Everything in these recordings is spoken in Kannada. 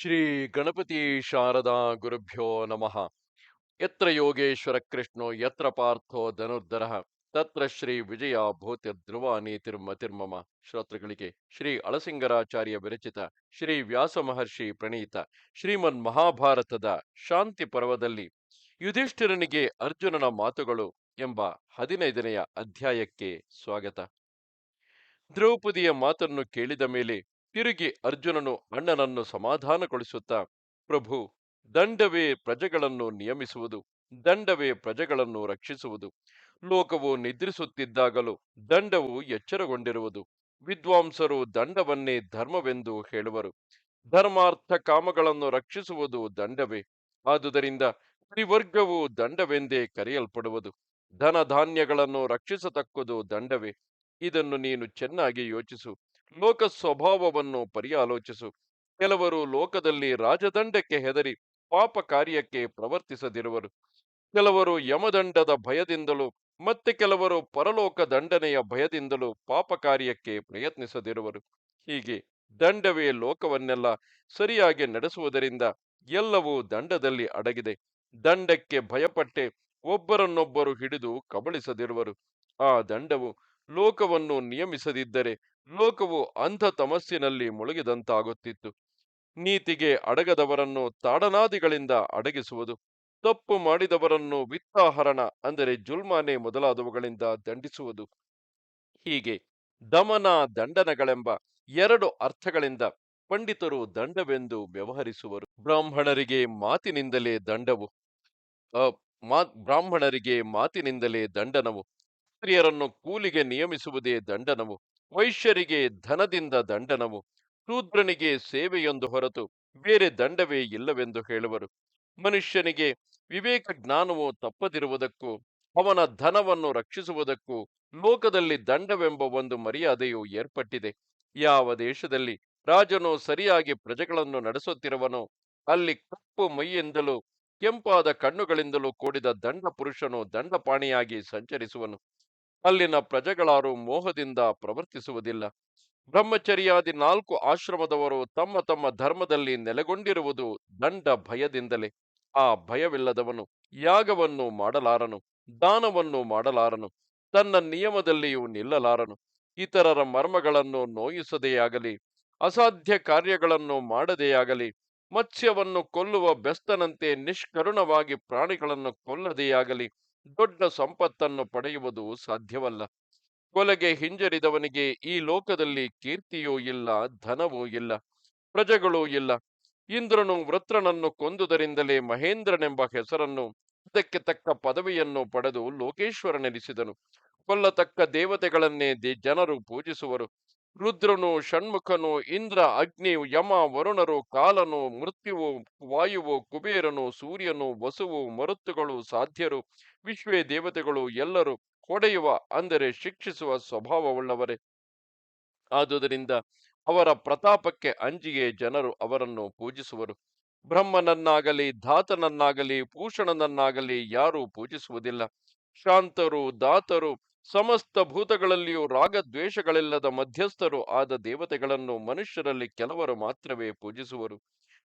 ಶ್ರೀ ಗಣಪತಿ ಶಾರದಾ ಗುರುಭ್ಯೋ ನಮಃ. ಯತ್ರ ಯೋಗೇಶ್ವರ ಕೃಷ್ಣೋ, ಯತ್ರ ಪಾರ್ಥೋ ಧನುರ್ಧರ, ತತ್ರ ಶ್ರೀ ವಿಜಯ ತಿರುಮ ತಿರ್ಮಮ. ಶ್ರೋತೃಗಳಿಗೆ ಶ್ರೀ ಅಳಸಿಂಗರಾಚಾರ್ಯ ವಿರಚಿತ ಶ್ರೀ ವ್ಯಾಸ ಮಹರ್ಷಿ ಪ್ರಣೀತ ಶ್ರೀಮನ್ ಮಹಾಭಾರತದ ಶಾಂತಿ ಪರ್ವದಲ್ಲಿ ಯುಧಿಷ್ಠಿರನಿಗೆ ಅರ್ಜುನನ ಮಾತುಗಳು ಎಂಬ ಹದಿನೈದನೆಯ ಅಧ್ಯಾಯಕ್ಕೆ ಸ್ವಾಗತ. ದ್ರೌಪದಿಯ ಮಾತನ್ನು ಕೇಳಿದ ಮೇಲೆ ತಿರುಗಿ ಅರ್ಜುನನು ಅಣ್ಣನನ್ನು ಸಮಾಧಾನಗೊಳಿಸುತ್ತಾ, ಪ್ರಭು, ದಂಡವೇ ಪ್ರಜೆಗಳನ್ನು ನಿಯಮಿಸುವುದು, ದಂಡವೇ ಪ್ರಜೆಗಳನ್ನು ರಕ್ಷಿಸುವುದು. ಲೋಕವು ನಿದ್ರಿಸುತ್ತಿದ್ದಾಗಲೂ ದಂಡವು ಎಚ್ಚರಗೊಂಡಿರುವುದು. ವಿದ್ವಾಂಸರು ದಂಡವನ್ನೇ ಧರ್ಮವೆಂದು ಹೇಳುವರು. ಧರ್ಮಾರ್ಥ ಕಾಮಗಳನ್ನು ರಕ್ಷಿಸುವುದು ದಂಡವೇ. ಆದುದರಿಂದ ತ್ರಿವರ್ಗವು ದಂಡವೆಂದೇ ಕರೆಯಲ್ಪಡುವುದು. ಧನ ಧಾನ್ಯಗಳನ್ನು ರಕ್ಷಿಸತಕ್ಕುದು ದಂಡವೇ. ಇದನ್ನು ನೀನು ಚೆನ್ನಾಗಿ ಯೋಚಿಸು. ಲೋಕ ಸ್ವಭಾವವನ್ನು ಪರ್ಯಾಲೋಚಿಸು. ಕೆಲವರು ಲೋಕದಲ್ಲಿ ರಾಜದಂಡಕ್ಕೆ ಹೆದರಿ ಪಾಪ ಕಾರ್ಯಕ್ಕೆ ಪ್ರವರ್ತಿಸದಿರುವರು. ಕೆಲವರು ಯಮದಂಡದ ಭಯದಿಂದಲೂ ಮತ್ತೆ ಕೆಲವರು ಪರಲೋಕ ದಂಡನೆಯ ಭಯದಿಂದಲೂ ಪಾಪ ಕಾರ್ಯಕ್ಕೆ ಪ್ರಯತ್ನಿಸದಿರುವರು. ಹೀಗೆ ದಂಡವೇ ಲೋಕವನ್ನೆಲ್ಲ ಸರಿಯಾಗಿ ನಡೆಸುವುದರಿಂದ ಎಲ್ಲವೂ ದಂಡದಲ್ಲಿ ಅಡಗಿದೆ. ದಂಡಕ್ಕೆ ಭಯಪಟ್ಟೆ ಒಬ್ಬರನ್ನೊಬ್ಬರು ಹಿಡಿದು ಕಬಳಿಸದಿರುವರು. ಆ ದಂಡವು ಲೋಕವನ್ನು ನಿಯಮಿಸದಿದ್ದರೆ ಲೋಕವು ಅಂಧ ತಮಸ್ಸಿನಲ್ಲಿ ಮುಳುಗಿದಂತಾಗುತ್ತಿತ್ತು. ನೀತಿಗೆ ಅಡಗದವರನ್ನು ತಾಡನಾದಿಗಳಿಂದ ಅಡಗಿಸುವುದು, ತಪ್ಪು ಮಾಡಿದವರನ್ನು ವಿತ್ತಾಹರಣ ಅಂದರೆ ಜುಲ್ಮಾನೆ ಮೊದಲಾದವುಗಳಿಂದ ದಂಡಿಸುವುದು. ಹೀಗೆ ದಮನ ದಂಡನಗಳೆಂಬ ಎರಡು ಅರ್ಥಗಳಿಂದ ಪಂಡಿತರು ದಂಡವೆಂದು ವ್ಯವಹರಿಸುವರು. ಬ್ರಾಹ್ಮಣರಿಗೆ ಮಾತಿನಿಂದಲೇ ದಂಡವು ಮಾ, ಬ್ರಾಹ್ಮಣರಿಗೆ ಮಾತಿನಿಂದಲೇ ದಂಡನವು, ಸ್ತ್ರೀಯರನ್ನು ಕೂಲಿಗೆ ನಿಯಮಿಸುವುದೇ ದಂಡನವು. ವೈಶ್ಯರಿಗೆ ಧನದಿಂದ ದಂಡನವು, ಶೂದ್ರನಿಗೆ ಸೇವೆಯೊಂದು ಹೊರತು ಬೇರೆ ದಂಡವೇ ಇಲ್ಲವೆಂದು ಹೇಳುವರು. ಮನುಷ್ಯನಿಗೆ ವಿವೇಕ ಜ್ಞಾನವು ತಪ್ಪದಿರುವುದಕ್ಕೂ, ಅವನ ಧನವನ್ನು ರಕ್ಷಿಸುವುದಕ್ಕೂ ಲೋಕದಲ್ಲಿ ದಂಡವೆಂಬ ಒಂದು ಮರ್ಯಾದೆಯು ಏರ್ಪಟ್ಟಿದೆ. ಯಾವ ದೇಶದಲ್ಲಿ ರಾಜನು ಸರಿಯಾಗಿ ಪ್ರಜೆಗಳನ್ನು ನಡೆಸುತ್ತಿರುವನೋ, ಅಲ್ಲಿ ಕಪ್ಪು ಮೈಯಿಂದಲೂ ಕೆಂಪಾದ ಕಣ್ಣುಗಳಿಂದಲೂ ಕೂಡಿದ ದಂಡ ಪುರುಷನು ದಂಡಪಾಣಿಯಾಗಿ ಸಂಚರಿಸುವನು. ಅಲ್ಲಿನ ಪ್ರಜೆಗಳಾರು ಮೋಹದಿಂದ ಪ್ರವರ್ತಿಸುವುದಿಲ್ಲ. ಬ್ರಹ್ಮಚರ್ಯಾದಿ ನಾಲ್ಕು ಆಶ್ರಮದವರು ತಮ್ಮ ತಮ್ಮ ಧರ್ಮದಲ್ಲಿ ನೆಲೆಗೊಂಡಿರುವುದು ದಂಡ ಭಯದಿಂದಲೇ. ಆ ಭಯವಿಲ್ಲದವನು ಯಾಗವನ್ನು ಮಾಡಲಾರನು, ದಾನವನ್ನು ಮಾಡಲಾರನು, ತನ್ನ ನಿಯಮದಲ್ಲಿಯೂ ನಿಲ್ಲಲಾರನು. ಇತರರ ಮರ್ಮಗಳನ್ನು ನೋಯಿಸದೆಯಾಗಲಿ, ಅಸಾಧ್ಯ ಕಾರ್ಯಗಳನ್ನು ಮಾಡದೆಯಾಗಲಿ, ಮತ್ಸ್ಯವನ್ನು ಕೊಲ್ಲುವ ಬೆಸ್ತನಂತೆ ನಿಷ್ಕರುಣವಾಗಿ ಪ್ರಾಣಿಗಳನ್ನು ಕೊಲ್ಲದೆಯಾಗಲಿ ದೊಡ್ಡ ಸಂಪತ್ತನ್ನು ಪಡೆಯುವುದು ಸಾಧ್ಯವಲ್ಲ. ಕೊಲೆಗೆ ಹಿಂಜರಿದವನಿಗೆ ಈ ಲೋಕದಲ್ಲಿ ಕೀರ್ತಿಯೂ ಇಲ್ಲ, ಧನವೂ ಇಲ್ಲ, ಪ್ರಜೆಗಳೂ ಇಲ್ಲ. ಇಂದ್ರನು ವೃತ್ರನನ್ನು ಕೊಂದುದರಿಂದಲೇ ಮಹೇಂದ್ರನೆಂಬ ಹೆಸರನ್ನು, ಅದಕ್ಕೆ ತಕ್ಕ ಪದವಿಯನ್ನು ಪಡೆದು ಲೋಕೇಶ್ವರನೆನಿಸಿದನು. ಕೊಲ್ಲತಕ್ಕ ದೇವತೆಗಳನ್ನೇ ದೇ, ಜನರು ಪೂಜಿಸುವರು. ರುದ್ರನು, ಷಣ್ಮುಖನು, ಇಂದ್ರ ಅಗ್ನಿ ಯಮ, ವರುಣರು, ಕಾಲನು, ಮೃತ್ಯುವು, ವಾಯುವು, ಕುಬೇರನು, ಸೂರ್ಯನು, ವಸುವು, ಮರುತ್ತುಗಳು ಸಾಧ್ಯರು, ವಿಶ್ವೇ ದೇವತೆಗಳು ಎಲ್ಲರೂ ಹೊಡೆಯುವ, ಅಂದರೆ ಶಿಕ್ಷಿಸುವ ಸ್ವಭಾವವುಳ್ಳವರೇ. ಆದುದರಿಂದ ಅವರ ಪ್ರತಾಪಕ್ಕೆ ಅಂಜಿಗೆ ಜನರು ಅವರನ್ನು ಪೂಜಿಸುವರು. ಬ್ರಹ್ಮನನ್ನಾಗಲಿ, ಧಾತನನ್ನಾಗಲಿ, ಭೂಷಣನನ್ನಾಗಲಿ ಯಾರೂ ಪೂಜಿಸುವುದಿಲ್ಲ. ಶಾಂತರು, ದಾತರು ಸಮಸ್ತ ಭೂತಗಳಲ್ಲಿಯೂ ರಾಗದ್ವೇಷಗಳಿಲ್ಲದ ಮಧ್ಯಸ್ಥರು ಆದ ದೇವತೆಗಳನ್ನು ಮನುಷ್ಯರಲ್ಲಿ ಕೆಲವರು ಮಾತ್ರವೇ ಪೂಜಿಸುವರು.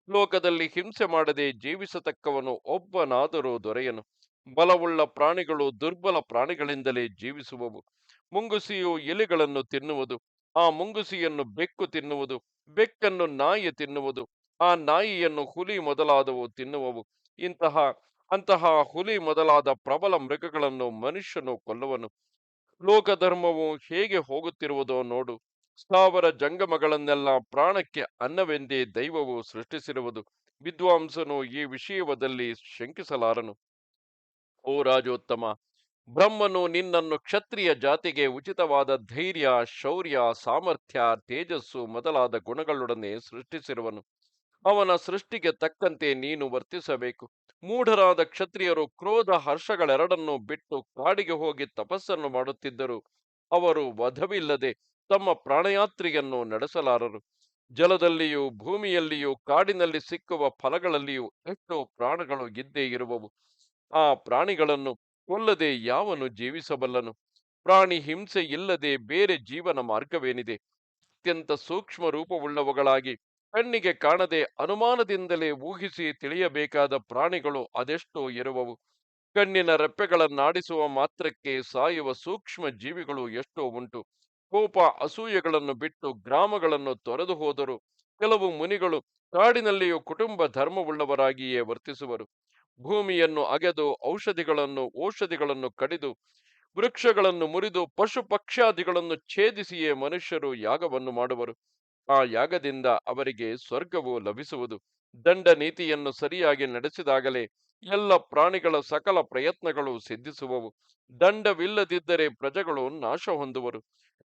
ಲೋಕದಲ್ಲಿ ಹಿಂಸೆ ಮಾಡದೆ ಜೀವಿಸತಕ್ಕವನು ಒಬ್ಬನಾದರೂ ದೊರೆಯನು. ಬಲವುಳ್ಳ ಪ್ರಾಣಿಗಳು ದುರ್ಬಲ ಪ್ರಾಣಿಗಳಿಂದಲೇ ಜೀವಿಸುವವು. ಮುಂಗುಸಿಯು ಎಲೆಗಳನ್ನು ತಿನ್ನುವುದು. ಆ ಮುಂಗುಸಿಯನ್ನು ಬೆಕ್ಕು ತಿನ್ನುವುದು. ಬೆಕ್ಕನ್ನು ನಾಯಿ ತಿನ್ನುವುದು. ಆ ನಾಯಿಯನ್ನು ಹುಲಿ ಮೊದಲಾದವು ತಿನ್ನುವವು. ಇಂತಹ, ಅಂತಹ ಹುಲಿ ಮೊದಲಾದ ಪ್ರಬಲ ಮೃಗಗಳನ್ನು ಮನುಷ್ಯನು ಕೊಲ್ಲುವನು. ಲೋಕಧರ್ಮವು ಹೇಗೆ ಹೋಗುತ್ತಿರುವುದೋ ನೋಡು. ಸ್ಥಾವರ ಜಂಗಮಗಳನ್ನೆಲ್ಲ ಪ್ರಾಣಕ್ಕೆ ಅನ್ನವೆಂದೇ ದೈವವು ಸೃಷ್ಟಿಸಿರುವುದು. ವಿದ್ವಾಂಸನು ಈ ವಿಷಯದಲ್ಲಿ ಶಂಕಿಸಲಾರನು. ಓ ರಾಜೋತ್ತಮ, ಬ್ರಹ್ಮನು ನಿನ್ನನ್ನು ಕ್ಷತ್ರಿಯ ಜಾತಿಗೆ ಉಚಿತವಾದ ಧೈರ್ಯ, ಶೌರ್ಯ, ಸಾಮರ್ಥ್ಯ, ತೇಜಸ್ಸು ಮೊದಲಾದ ಗುಣಗಳೊಡನೆ ಸೃಷ್ಟಿಸಿರುವನು. ಅವನ ಸೃಷ್ಟಿಗೆ ತಕ್ಕಂತೆ ನೀನು ವರ್ತಿಸಬೇಕು. ಮೂಢರಾದ ಕ್ಷತ್ರಿಯರು ಕ್ರೋಧ ಹರ್ಷಗಳೆರಡನ್ನೂ ಬಿಟ್ಟು ಕಾಡಿಗೆ ಹೋಗಿ ತಪಸ್ಸನ್ನು ಮಾಡುತ್ತಿದ್ದರು. ಅವರು ವಧವಿಲ್ಲದೆ ತಮ್ಮ ಪ್ರಾಣಯಾತ್ರೆಯನ್ನು ನಡೆಸಲಾರರು. ಜಲದಲ್ಲಿಯೂ ಭೂಮಿಯಲ್ಲಿಯೂ ಕಾಡಿನಲ್ಲಿ ಸಿಕ್ಕುವ ಫಲಗಳಲ್ಲಿಯೂ ಎಷ್ಟೋ ಪ್ರಾಣಗಳು ಇದ್ದೇ ಇರುವವು. ಆ ಪ್ರಾಣಿಗಳನ್ನು ಕೊಲ್ಲದೆ ಯಾವನು ಜೀವಿಸಬಲ್ಲನು? ಪ್ರಾಣಿ ಹಿಂಸೆ ಇಲ್ಲದೆ ಬೇರೆ ಜೀವನ ಮಾರ್ಗವೇನಿದೆ? ಅತ್ಯಂತ ಸೂಕ್ಷ್ಮ ರೂಪವುಳ್ಳವುಗಳಾಗಿ ಕಣ್ಣಿಗೆ ಕಾಣದೆ ಅನುಮಾನದಿಂದಲೇ ಊಹಿಸಿ ತಿಳಿಯಬೇಕಾದ ಪ್ರಾಣಿಗಳು ಅದೆಷ್ಟೋ ಇರುವವು. ಕಣ್ಣಿನ ರೆಪ್ಪೆಗಳನ್ನಾಡಿಸುವ ಮಾತ್ರಕ್ಕೆ ಸಾಯುವ ಸೂಕ್ಷ್ಮ ಜೀವಿಗಳು ಎಷ್ಟೋ ಉಂಟು. ಕೋಪ ಅಸೂಯೆಗಳನ್ನು ಬಿಟ್ಟು ಗ್ರಾಮಗಳನ್ನು ತೊರೆದು ಹೋದರು. ಕೆಲವು ಮುನಿಗಳು ಕಾಡಿನಲ್ಲಿಯೂ ಕುಟುಂಬ ಧರ್ಮವುಳ್ಳವರಾಗಿಯೇ ವರ್ತಿಸುವರು. ಭೂಮಿಯನ್ನು ಅಗೆದು ಔಷಧಿಗಳನ್ನು ಔಷಧಿಗಳನ್ನು ಕಡಿದು, ವೃಕ್ಷಗಳನ್ನು ಮುರಿದು ಪಶು ಪಕ್ಷಾದಿಗಳನ್ನು ಛೇದಿಸಿಯೇ ಮನುಷ್ಯರು ಯಾಗವನ್ನು ಮಾಡುವರು. ಆ ಯಾಗದಿಂದ ಅವರಿಗೆ ಸ್ವರ್ಗವು ಲಭಿಸುವುದು. ದಂಡ ನೀತಿಯನ್ನು ಸರಿಯಾಗಿ ನಡೆಸಿದಾಗಲೇ ಎಲ್ಲ ಪ್ರಾಣಿಗಳ ಸಕಲ ಪ್ರಯತ್ನಗಳು ಸಿದ್ಧಿಸುವವು. ದಂಡವಿಲ್ಲದಿದ್ದರೆ ಪ್ರಜೆಗಳು ನಾಶ ಹೊಂದುವರು.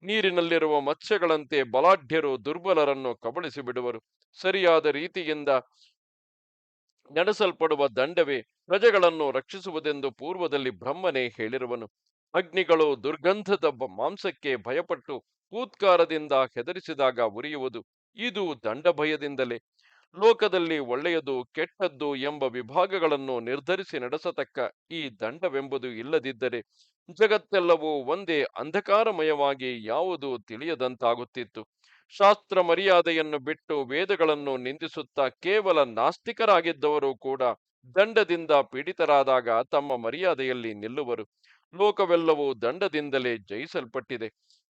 ನೀರಿನಲ್ಲಿರುವ ಮತ್ಸ್ಯಗಳಂತೆ ಬಲಾಢ್ಯರು ದುರ್ಬಲರನ್ನು ಕಬಳಿಸಿ ಬಿಡುವರು ಸರಿಯಾದ ರೀತಿಯಿಂದ ನಡೆಸಲ್ಪಡುವ ದಂಡವೇ ಪ್ರಜೆಗಳನ್ನು ರಕ್ಷಿಸುವುದೆಂದು ಪೂರ್ವದಲ್ಲಿ ಬ್ರಹ್ಮನೇ ಹೇಳಿರುವನು. ಅಗ್ನಿಗಳು ದುರ್ಗಂಧದ ಮಾಂಸಕ್ಕೆ ಭಯಪಟ್ಟು ಕೂತ್ಕಾರದಿಂದ ಹೆದರಿಸಿದಾಗ ಉರಿಯುವುದು, ಇದು ದಂಡ ಭಯದಿಂದಲೇ ಲೋಕದಲ್ಲಿ ಒಳ್ಳೆಯದು, ಕೆಟ್ಟದ್ದು ಎಂಬ ವಿಭಾಗಗಳನ್ನು ನಿರ್ಧರಿಸಿ ನಡೆಸತಕ್ಕ ಈ ದಂಡವೆಂಬುದು ಇಲ್ಲದಿದ್ದರೆ ಜಗತ್ತೆಲ್ಲವೂ ಒಂದೇ ಅಂಧಕಾರಮಯವಾಗಿ ಯಾವುದು ತಿಳಿಯದಂತಾಗುತ್ತಿತ್ತು. ಶಾಸ್ತ್ರ ಮರ್ಯಾದೆಯನ್ನು ಬಿಟ್ಟು ವೇದಗಳನ್ನು ನಿಂದಿಸುತ್ತಾ ಕೇವಲ ನಾಸ್ತಿಕರಾಗಿದ್ದವರು ಕೂಡ ದಂಡದಿಂದ ಪೀಡಿತರಾದಾಗ ತಮ್ಮ ಮರ್ಯಾದೆಯಲ್ಲಿ ನಿಲ್ಲುವರು. ಲೋಕವೆಲ್ಲವೂ ದಂಡದಿಂದಲೇ ಜಯಿಸಲ್ಪಟ್ಟಿದೆ.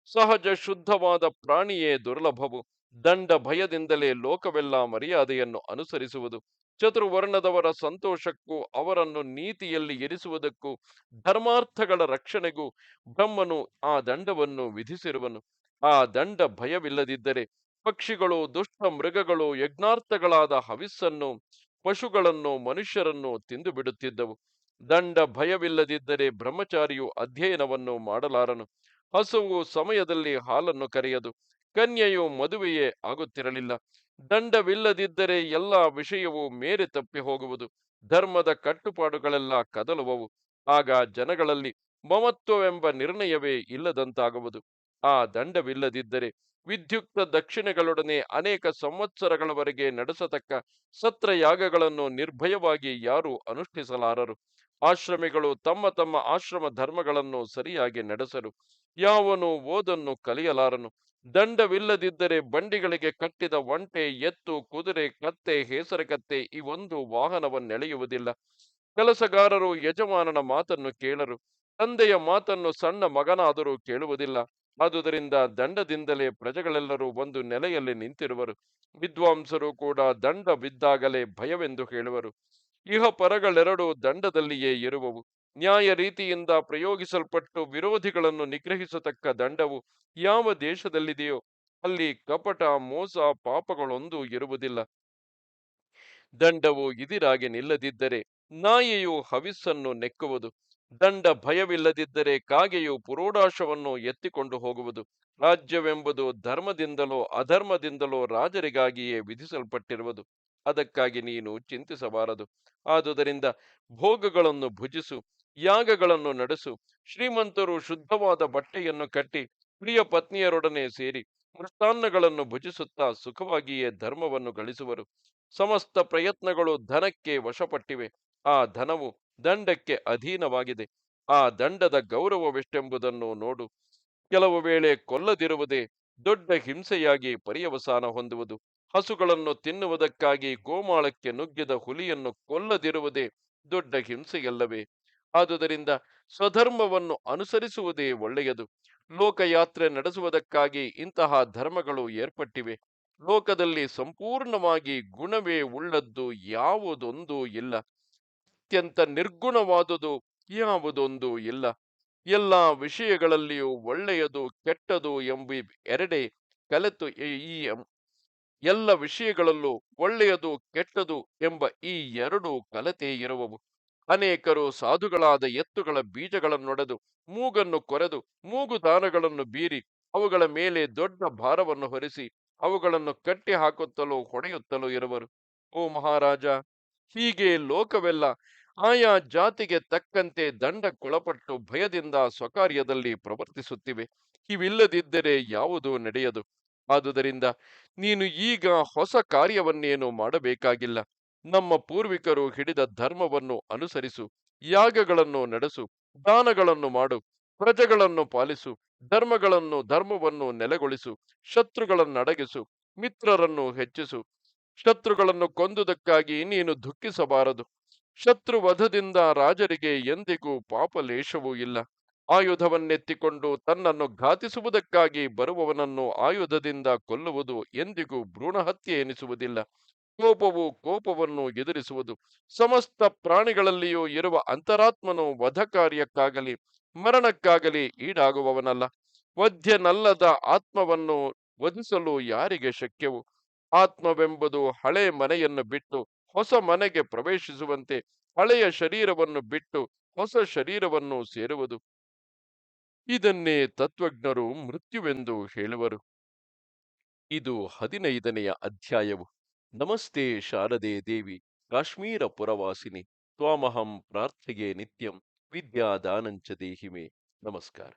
ಸಹಜ ಶುದ್ಧವಾದ ಪ್ರಾಣಿಯೇ ದುರ್ಲಭವು. ದಂಡ ಭಯದಿಂದಲೇ ಲೋಕವೆಲ್ಲ ಮರ್ಯಾದೆಯನ್ನು ಅನುಸರಿಸುವುದು. ಚತುರ್ವರ್ಣದವರ ಸಂತೋಷಕ್ಕೂ, ಅವರನ್ನು ನೀತಿಯಲ್ಲಿ ಇರಿಸುವುದಕ್ಕೂ, ಧರ್ಮಾರ್ಥಗಳ ರಕ್ಷಣೆಗೂ ಬ್ರಹ್ಮನು ಆ ದಂಡವನ್ನು ವಿಧಿಸಿರುವನು. ಆ ದಂಡ ಭಯವಿಲ್ಲದಿದ್ದರೆ ಪಕ್ಷಿಗಳು, ದುಷ್ಟ ಮೃಗಗಳು, ಯಜ್ಞಾರ್ಥಗಳಾದ ಹವಿಸ್ಸನ್ನು, ಪಶುಗಳನ್ನು, ಮನುಷ್ಯರನ್ನು ತಿಂದು ಬಿಡುತ್ತಿದ್ದವು ದಂಡ ಭಯವಿಲ್ಲದಿದ್ದರೆ ಬ್ರಹ್ಮಚಾರಿಯು ಅಧ್ಯಯನವನ್ನು ಮಾಡಲಾರನು. ಹಸುವು ಸಮಯದಲ್ಲಿ ಹಾಲನ್ನು ಕರೆಯದು. ಕನ್ಯೆಯು ಮದುವೆಯೇ ಆಗುತ್ತಿರಲಿಲ್ಲ. ದಂಡವಿಲ್ಲದಿದ್ದರೆ ಎಲ್ಲ ವಿಷಯವೂ ಮೇರೆ ತಪ್ಪಿ ಹೋಗುವುದು. ಧರ್ಮದ ಕಟ್ಟುಪಾಡುಗಳೆಲ್ಲ ಕದಲುವವು. ಆಗ ಜನಗಳಲ್ಲಿ ಮಮತ್ವವೆಂಬ ನಿರ್ಣಯವೇ ಇಲ್ಲದಂತಾಗುವುದು. ಆ ದಂಡವಿಲ್ಲದಿದ್ದರೆ ವಿದ್ಯುಕ್ತ ದಕ್ಷಿಣೆಗಳೊಡನೆ ಅನೇಕ ಸಂವತ್ಸರಗಳವರೆಗೆ ನಡೆಸತಕ್ಕ ಸತ್ರಯಾಗಗಳನ್ನು ನಿರ್ಭಯವಾಗಿ ಯಾರೂ ಅನುಷ್ಠಿಸಲಾರರು. ಆಶ್ರಮಿಗಳು ತಮ್ಮ ತಮ್ಮ ಆಶ್ರಮ ಧರ್ಮಗಳನ್ನು ಸರಿಯಾಗಿ ನಡೆಸಲು ಯಾವನು ಓದನ್ನು ಕಲಿಯಲಾರನು. ದಂಡವಿಲ್ಲದಿದ್ದರೆ ಬಂಡಿಗಳಿಗೆ ಕಟ್ಟಿದ ಒಂಟೆ, ಎತ್ತು, ಕುದುರೆ, ಕತ್ತೆ, ಹೇಸರಕತ್ತೆ ಒಂದು ವಾಹನವನ್ನೆಳೆಯುವುದಿಲ್ಲ. ಕೆಲಸಗಾರರು ಯಜಮಾನನ ಮಾತನ್ನು ಕೇಳರು, ತಂದೆಯ ಮಾತನ್ನು ಸಣ್ಣ ಮಗನಾದರೂ ಕೇಳುವುದಿಲ್ಲ. ಆದುದರಿಂದ ದಂಡದಿಂದಲೇ ಪ್ರಜೆಗಳೆಲ್ಲರೂ ಒಂದು ನೆಲೆಯಲ್ಲಿ ನಿಂತಿರುವರು. ವಿದ್ವಾಂಸರು ಕೂಡ ದಂಡ ಬಿದ್ದಾಗಲೇ ಭಯವೆಂದು ಹೇಳುವರು. ಇಹ ಪರಗಳೆರಡು ದಂಡದಲ್ಲಿಯೇ ಇರುವವು. ನ್ಯಾಯ ರೀತಿಯಿಂದ ಪ್ರಯೋಗಿಸಲ್ಪಟ್ಟು ವಿರೋಧಿಗಳನ್ನು ನಿಗ್ರಹಿಸತಕ್ಕ ದಂಡವು ಯಾವ ದೇಶದಲ್ಲಿದೆಯೋ ಅಲ್ಲಿ ಕಪಟ, ಮೋಸ, ಪಾಪಗಳೊಂದು ಇರುವುದಿಲ್ಲ. ದಂಡವು ಇದಿರಾಗಿ ನಿಲ್ಲದಿದ್ದರೆ ನಾಯಿಯು ಹವಿಸ್ಸನ್ನು ನೆಕ್ಕುವುದು. ದಂಡ ಭಯವಿಲ್ಲದಿದ್ದರೆ ಕಾಗೆಯು ಪುರೋಡಾಶವನ್ನು ಎತ್ತಿಕೊಂಡು ಹೋಗುವುದು. ರಾಜ್ಯವೆಂಬುದು ಧರ್ಮದಿಂದಲೋ ಅಧರ್ಮದಿಂದಲೋ ರಾಜರಿಗಾಗಿಯೇ ವಿಧಿಸಲ್ಪಟ್ಟಿರುವುದು. ಅದಕ್ಕಾಗಿ ನೀನು ಚಿಂತಿಸಬಾರದು. ಆದುದರಿಂದ ಭೋಗಗಳನ್ನು ಭುಜಿಸು, ಯಾಗಗಳನ್ನು ನಡೆಸು, ಶ್ರೀಮಂತರು ಶುದ್ಧವಾದ ಬಟ್ಟೆಯನ್ನು ಕಟ್ಟಿ, ಪ್ರಿಯ ಪತ್ನಿಯರೊಡನೆ ಸೇರಿ ಮೃಷ್ಟಾನ್ನಗಳನ್ನು ಭುಜಿಸುತ್ತಾ ಸುಖವಾಗಿಯೇ ಧರ್ಮವನ್ನು ಗಳಿಸುವರು. ಸಮಸ್ತ ಪ್ರಯತ್ನಗಳು ಧನಕ್ಕೆ ವಶಪಟ್ಟಿವೆ. ಆ ಧನವು ದಂಡಕ್ಕೆ ಅಧೀನವಾಗಿದೆ. ಆ ದಂಡದ ಗೌರವವೆಷ್ಟೆಂಬುದನ್ನು ನೋಡು. ಕೆಲವು ವೇಳೆ ಕೊಲ್ಲದಿರುವುದೇ ದೊಡ್ಡ ಹಿಂಸೆಯಾಗಿ ಪರ್ಯವಸಾನ ಹೊಂದುವುದು. ಹಸುಗಳನ್ನು ತಿನ್ನುವುದಕ್ಕಾಗಿ ಗೋಮಾಳಕ್ಕೆ ನುಗ್ಗಿದ ಹುಲಿಯನ್ನು ಕೊಲ್ಲದಿರುವುದೇ ದೊಡ್ಡ ಹಿಂಸೆಯಲ್ಲವೇ? ಆದುದರಿಂದ ಸ್ವಧರ್ಮವನ್ನು ಅನುಸರಿಸುವುದೇ ಒಳ್ಳೆಯದು. ಲೋಕಯಾತ್ರೆ ನಡೆಸುವುದಕ್ಕಾಗಿ ಇಂತಹ ಧರ್ಮಗಳು ಏರ್ಪಟ್ಟಿವೆ. ಲೋಕದಲ್ಲಿ ಸಂಪೂರ್ಣವಾಗಿ ಗುಣವೇ ಉಳ್ಳದ್ದು ಯಾವುದೊಂದೂ ಇಲ್ಲ. ಅತ್ಯಂತ ನಿರ್ಗುಣವಾದುದು ಯಾವುದೊಂದು ಇಲ್ಲ. ಎಲ್ಲ ವಿಷಯಗಳಲ್ಲಿಯೂ ಒಳ್ಳೆಯದು ಕೆಟ್ಟದು ಎಂಬ ಎರಡೇ ಕಲೆತು ಈ ಎಲ್ಲ ವಿಷಯಗಳಲ್ಲೂ ಒಳ್ಳೆಯದು, ಕೆಟ್ಟದು ಎಂಬ ಈ ಎರಡು ಕಲತೆ ಇರುವವು. ಅನೇಕರು ಸಾಧುಗಳಾದ ಎತ್ತುಗಳ ಬೀಜಗಳನ್ನೊಡೆದು, ಮೂಗನ್ನು ಕೊರೆದು ಮೂಗುದಾರಗಳನ್ನು ಬೀರಿ, ಅವುಗಳ ಮೇಲೆ ದೊಡ್ಡ ಭಾರವನ್ನು ಹೊರಿಸಿ, ಅವುಗಳನ್ನು ಕಟ್ಟಿ ಹಾಕುತ್ತಲೂ ಹೊಡೆಯುತ್ತಲೂ ಇರುವರು. ಓ ಮಹಾರಾಜ, ಹೀಗೆ ಲೋಕವೆಲ್ಲ ಆಯಾ ಜಾತಿಗೆ ತಕ್ಕಂತೆ ದಂಡಕ್ಕೊಳಪಟ್ಟು ಭಯದಿಂದ ಸ್ವಕಾರ್ಯದಲ್ಲಿ ಪ್ರವರ್ತಿಸುತ್ತಿವೆ. ಇವಿಲ್ಲದಿದ್ದರೆ ಯಾವುದೂ ನಡೆಯದು? ಆದುದರಿಂದ ನೀನು ಈಗ ಹೊಸ ಕಾರ್ಯವನ್ನೇನು ಮಾಡಬೇಕಾಗಿಲ್ಲ. ನಮ್ಮ ಪೂರ್ವಿಕರು ಹಿಡಿದ ಧರ್ಮವನ್ನು ಅನುಸರಿಸು, ಯಾಗಗಳನ್ನು ನಡೆಸು, ದಾನಗಳನ್ನು ಮಾಡು, ಪ್ರಜೆಗಳನ್ನು ಪಾಲಿಸು, ಧರ್ಮಗಳನ್ನು ಧರ್ಮವನ್ನು ನೆಲೆಗೊಳಿಸು, ಶತ್ರುಗಳನ್ನಡಗಿಸು, ಮಿತ್ರರನ್ನು ಹೆಚ್ಚಿಸು. ಶತ್ರುಗಳನ್ನು ಕೊಂದುದಕ್ಕಾಗಿ ನೀನು ದುಃಖಿಸಬಾರದು. ಶತ್ರು ವಧದಿಂದ ರಾಜರಿಗೆ ಎಂದಿಗೂ ಪಾಪಲೇಶವೂ ಇಲ್ಲ. ಆಯುಧವನ್ನೆತ್ತಿಕೊಂಡು ತನ್ನನ್ನು ಘಾತಿಸುವುದಕ್ಕಾಗಿ ಬರುವವನನ್ನು ಆಯುಧದಿಂದ ಕೊಲ್ಲುವುದು ಎಂದಿಗೂ ಭ್ರೂಣಹತ್ಯೆ ಎನಿಸುವುದಿಲ್ಲ. ಕೋಪವು ಕೋಪವನ್ನು ಎದುರಿಸುವುದು. ಸಮಸ್ತ ಪ್ರಾಣಿಗಳಲ್ಲಿಯೂ ಇರುವ ಅಂತರಾತ್ಮನು ವಧ ಕಾರ್ಯಕ್ಕಾಗಲಿ ಮರಣಕ್ಕಾಗಲಿ ಈಡಾಗುವವನಲ್ಲ. ವಧ್ಯನಲ್ಲದ ಆತ್ಮವನ್ನು ವಧಿಸಲು ಯಾರಿಗೆ ಶಕ್ಯವು? ಆತ್ಮವೆಂಬುದು ಹಳೆ ಮನೆಯನ್ನು ಬಿಟ್ಟು ಹೊಸ ಮನೆಗೆ ಪ್ರವೇಶಿಸುವಂತೆ ಹಳೆಯ ಶರೀರವನ್ನು ಬಿಟ್ಟು ಹೊಸ ಶರೀರವನ್ನು ಸೇರುವುದು. ಇದನ್ನೇ ತತ್ವಜ್ಞರು ಮೃತ್ಯುವೆಂದು ಹೇಳುವರು. ಇದು ಹದಿನೈದನೆಯ ಅಧ್ಯಾಯವು. ನಮಸ್ತೆ ಶಾರದೆ ದೇವಿ, ಕಾಶ್ಮೀರ ಪುರವಾಸಿನಿ, ತ್ವಾಮಹಂ ಪ್ರಾರ್ಥೆಗೆ ನಿತ್ಯಂ, ವಿದ್ಯಾದಾನಂಚ ದೇಹಿಮೆ. ನಮಸ್ಕಾರ.